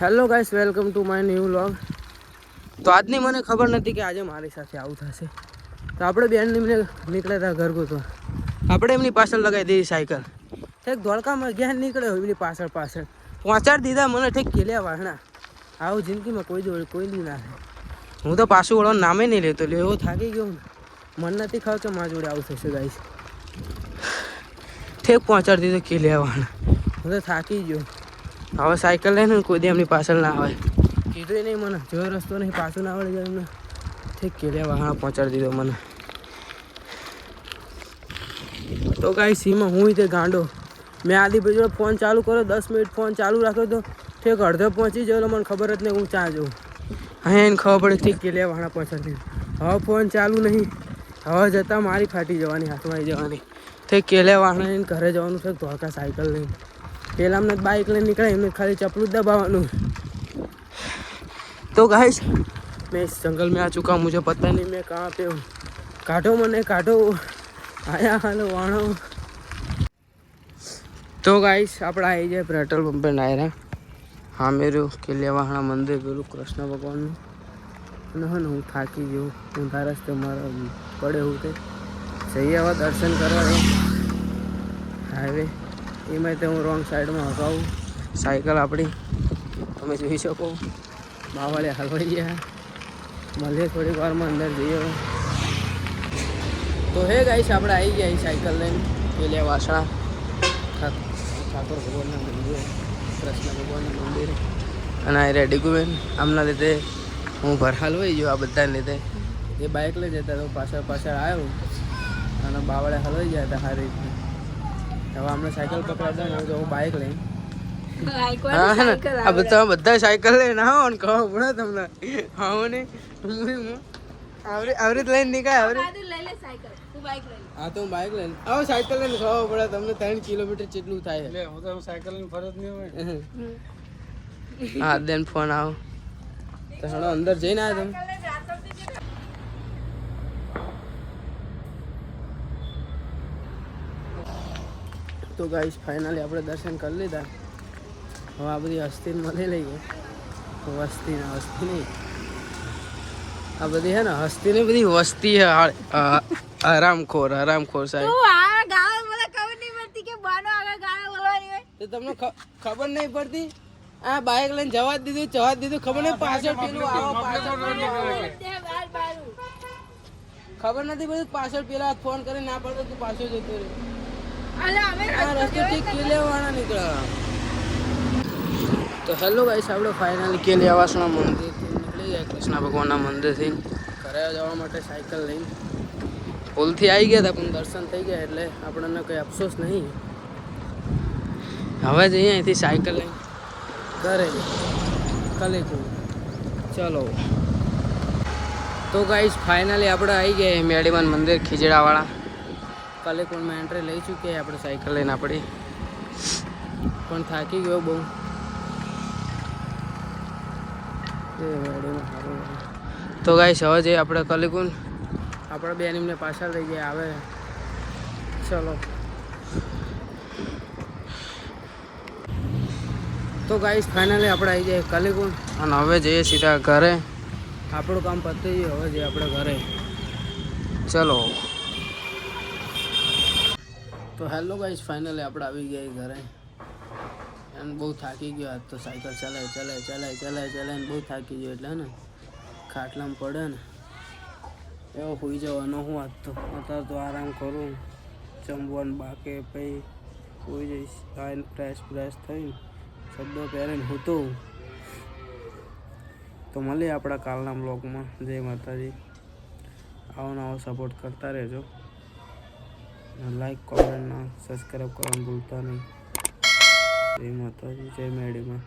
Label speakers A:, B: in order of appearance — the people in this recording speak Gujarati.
A: Hello guys welcome to my new vlog તો આજની મને ખબર નથી કે આજે મારી સાથે આવું થશે. તો આપણે બેન એમને નીકળ્યા હતા ઘરગુતો. આપણે એમની પાછળ લગાવી દીધી સાયકલ. ઠેક, ધોળકામાં ગયા નીકળ્યો એમની પાછળ પાછળ. પહોંચાડ દીધા, મને ઠેક કેલ્યા વાહણા. આવું જિંદગીમાં કોઈ જોડે કોઈ દી ના હું તો પાછું વળવાનું નામે નહીં લેતો લે એવો થાકી ગયો મન નથી ખાવ કે મારા જોડે આવું થશે ગાઈસ ઠેક, પહોંચાડી દીધો કેલ્યા વાહણા. હું તો થાકી ગયો. હવે સાયકલ લઈને કોઈ એમની પાછળ ના આવે. કીધું નહીં મને, જો રસ્તો નહીં, પાછું ના આવડે જાય એમને. ઠીક કેલ્યા વાહણા પહોંચાડી દીધો મને. તો કાંઈ સીમાં હું તે ગાંડો. મેં આદિ પછી ફોન ચાલુ કર્યો, દસ મિનિટ ફોન ચાલુ રાખ્યો તો ઠીક અડધો પહોંચી ગયો મને ખબર જ નહીં હું ચા જઉં. હા એને ખબર પડી, ઠીક કેલ્યા વાહણા પહોંચાડી હવે ફોન ચાલુ નહીં. હવે જતાં મારી ફાટી જવાની, હાથમાં જવાની. ઠીક વાહણા લઈને ઘરે જવાનું છે ધોકા સાયકલ લઈને. પેલા અમને બાઇક લઈને નીકળે એમને ખાલી ચપલું જ દબાવવાનું तो गाइस मैं इस जंगल में आ चुका हूँ मुझे पता नहीं मैं कहाँ पे हूँ काटो मने काटो आया हालो वाणो તો ગાઈસ આપણે આવી જાય પેટ્રોલ પંપે નાયરા હા મેરું કિલ્લેવાહણા મંદિર પેલું કૃષ્ણ ભગવાનનું અને હા ને હું થાકી ગયો હું તારા રસ્તે મારા પડે હું તે જઈએ હવે દર્શન કરવા હાઈવે એમાં તે હું રોંગ સાઈડમાં હકાવું સાયકલ આપણી. તમે જોઈ શકો. બાવાળે હલવાઈ ગયા. મળીએ થોડીક વારમાં અંદર જઈએ. તો હે ગાઈશ આપણે આવી ગયા સાયકલ લઈને. પેલે વાસણા. ઠાક- ઠાકોર ભગવાનના મંદિર. કૃષ્ણ ભગવાનના મંદિર. અને આ રેડી કુબેન આમના લીધે હું ઘર હલવાઈ ગયો આ બધાને લીધે. એ બાઇક લઈ જતા તો પાછળ પાછળ આવ્યો. અને બાવળે હલવાઈ ગયા હતા સારી રીતે. હવે આપણે સાયકલ પકડાતા ને હું બાઇક લઈને. આ બધા બધા સાયકલ લઈને આવો ને કહો પડે તમને. આવો ને. આવરી આવરે લઈને નીકળે આવરે. હા તો હું બાઇક લઈને આવો સાયકલ લઈને ખાવા પડે તમને ત્રણ કિલોમીટર જેટલું થાય.
B: એટલે હું તો સાયકલની ફરજ નહીં હોય.
A: હા દેન ફોન આવો. તો અંદર જઈને આવ્યા તમે. તો ગાઈશ ફાઇનલી આપણે દર્શન કરી લીધા. હવે આ બધી હસ્તીને મળી લઈએ. તો વસ્તી ને હસ્તી નહીં. આ બધી હે ને હસ્તી ને બધી વસ્તી હે આરામખોર આ- હરામખોર હરામખોર સાહેબ. તો તમને ખબર નહીં પડતી? આ બાઇક લઈને જવા દીધું જવા દીધું. ખબર નહીં પાછળ પેલું આવો પાછળ ખબર નથી પડતી પાછળ પેલા ફોન કરી ના પડતો તું પાછળ જતો રહે નીકળ્યા. તો હેલો ગાઈસ આપણે ફાઇનલી કેલિયાવાસના મંદિરથી નીકળી ગયા કૃષ્ણ ભગવાનના મંદિરથી. ઘરે જવા માટે સાયકલ લઈને ભૂલથી આવી ગયા હતા પણ દર્શન થઈ ગયા એટલે આપણને કંઈ અફસોસ નહીં. હવે જઈએ અહીંથી સાયકલ લઈને ઘરે કલેકું ચલો. તો ગાઈસ ફાઇનલી આપણે આવી ગયા મેડીમાન મંદિર ખીજડાવાળા. કલેકુંડમાં એન્ટ્રી લઈ ચૂકીએ આપણે સાયકલ લઈને આપણી. પણ થાકી ગયો બહુ. તો ગાઈસ હવે જઈએ આપણે કલેકુંડ. આપણે બેન એમને પાછળ લઈ ગયા આવે ચલો. તો ગાઈસ ફાઇનલી આપણે આવી જઈએ કલેકુંડ. અને હવે જઈએ સીધા ઘરે. આપણું કામ પતી ગયું, હવે જઈએ આપણે ઘરે. ચલો. તો હેલો ગાઈસ, ફાઇનલી આપણે આવી ગયા ઘરે. અને બહુ થાકી ગયો આજ તો સાયકલ ચલાય ચલાય ચલાય ચલાય ચલાય બહુ થાકી ગયો એટલે ને ખાટલામાં પડે ને. એવો હોઈ જવાનો હું આજ તો. અત્યારે તો આરામ કરું, જમવાનું બાકે પછી હોઈ જઈશ. ખાઈને ફ્રેશ ફ્રેશ થઈને શબ્દો પહેરીને હું. તો તો મળીએ આપણા કાલના બ્લોગમાં જય માતાજી. આવો નવો સપોર્ટ કરતા રહેજો. લાઈક કોમેન્ટ ના સબસ્ક્રાઈબ કરવાનું ભૂલતા નહીં. જય માતાજી જય મેડીમાં